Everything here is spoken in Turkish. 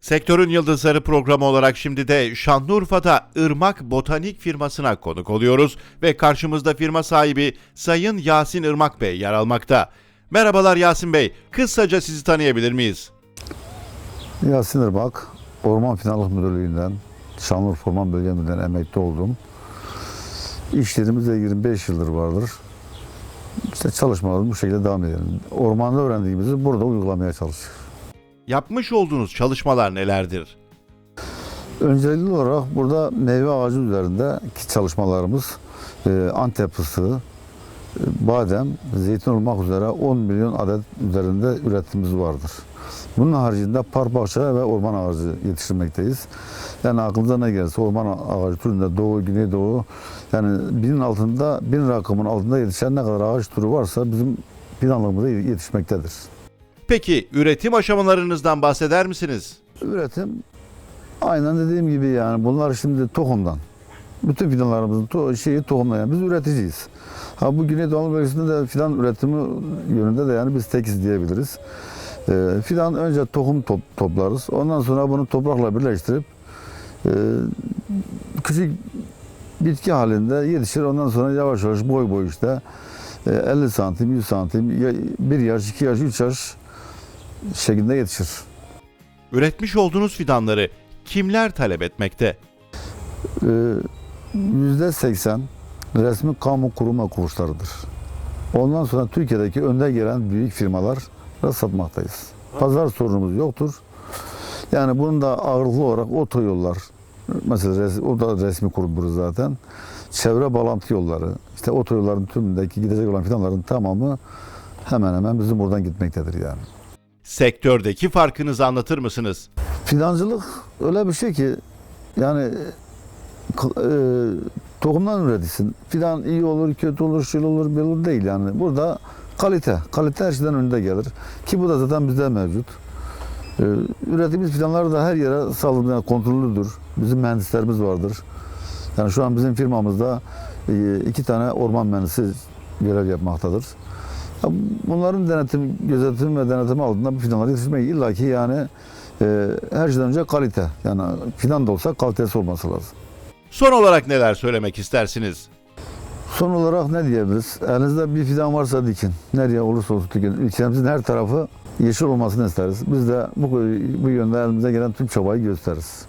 Sektörün Yıldızları programı olarak şimdi de Şanlıurfa'da Irmak Botanik firmasına konuk oluyoruz ve karşımızda firma sahibi Sayın Yasin Irmak Bey yer almakta. Merhabalar Yasin Bey, kısaca sizi tanıyabilir miyiz? Yasin Irbak, Orman Finallık Müdürlüğü'nden, Şanlıurfa Orman Bölge Müdürlüğü'nden emekli oldum. İşlerimizde 25 yıldır vardır. İşte çalışmalarımız bu şekilde devam edelim. Ormanda öğrendiğimizi burada uygulamaya çalışıyoruz. Yapmış olduğunuz çalışmalar nelerdir? Öncelikli olarak burada meyve ağacı üzerindeki çalışmalarımız e, Antep fıstığı, e, badem, zeytin olmak üzere 10 milyon adet üzerinde üretimimiz vardır. Bunun haricinde park bahçe ve orman ağacı yetiştirmekteyiz. Yani aklınıza ne gelirse orman ağacı türünde doğu, güneydoğu yani binin altında, bin rakamın altında yetişen ne kadar ağaç türü varsa bizim planlarımızda yetişmektedir. Peki üretim aşamalarınızdan bahseder misiniz? Üretim aynen dediğim gibi yani bunlar şimdi tohumdan. Bütün fidanlarımızın to şeyi tohumdan yani biz üreticiyiz. Ha bu Güneydoğu Anadolu bölgesinde de fidan üretimi yönünde de yani biz tekiz diyebiliriz. Ee, fidan önce tohum top- toplarız. Ondan sonra bunu toprakla birleştirip e, küçük bitki halinde yetişir. Ondan sonra yavaş yavaş boy boy işte e, 50 santim, 100 santim, ya- bir yaş, iki yaş, üç yaş şeklinde yetişir. Üretmiş olduğunuz fidanları kimler talep etmekte? Ee, yüzde seksen resmi kamu kurum ve kuruluşlarıdır. Ondan sonra Türkiye'deki önde gelen büyük firmalar satmaktayız. Pazar sorunumuz yoktur. Yani bunun da ağırlıklı olarak otoyollar, mesela res- o da resmi kurumdur zaten. Çevre bağlantı yolları, işte otoyolların tümündeki gidecek olan fidanların tamamı hemen hemen bizim buradan gitmektedir yani. Sektördeki farkınızı anlatır mısınız? Fidancılık öyle bir şey ki yani e, tohumdan üretilsin. Fidan iyi olur, kötü olur, şöyle olur, böyle olur değil yani. Burada kalite, kalite her şeyden önünde gelir. Ki bu da zaten bizde mevcut. E, ürettiğimiz fidanlar da her yere salınıyor, yani kontrollüdür. Bizim mühendislerimiz vardır. Yani şu an bizim firmamızda e, iki tane orman mühendisi görev yapmaktadır. Bunların denetim, gözetim ve denetim altında bu fidanları yetiştirmek illaki yani e, her şeyden önce kalite. Yani fidan da olsa kalitesi olması lazım. Son olarak neler söylemek istersiniz? Son olarak ne diyebiliriz? Elinizde bir fidan varsa dikin. Nereye olursa olsun dikin. Ülkemizin her tarafı yeşil olmasını isteriz. Biz de bu, bu yönde elimize gelen tüm çabayı gösteririz.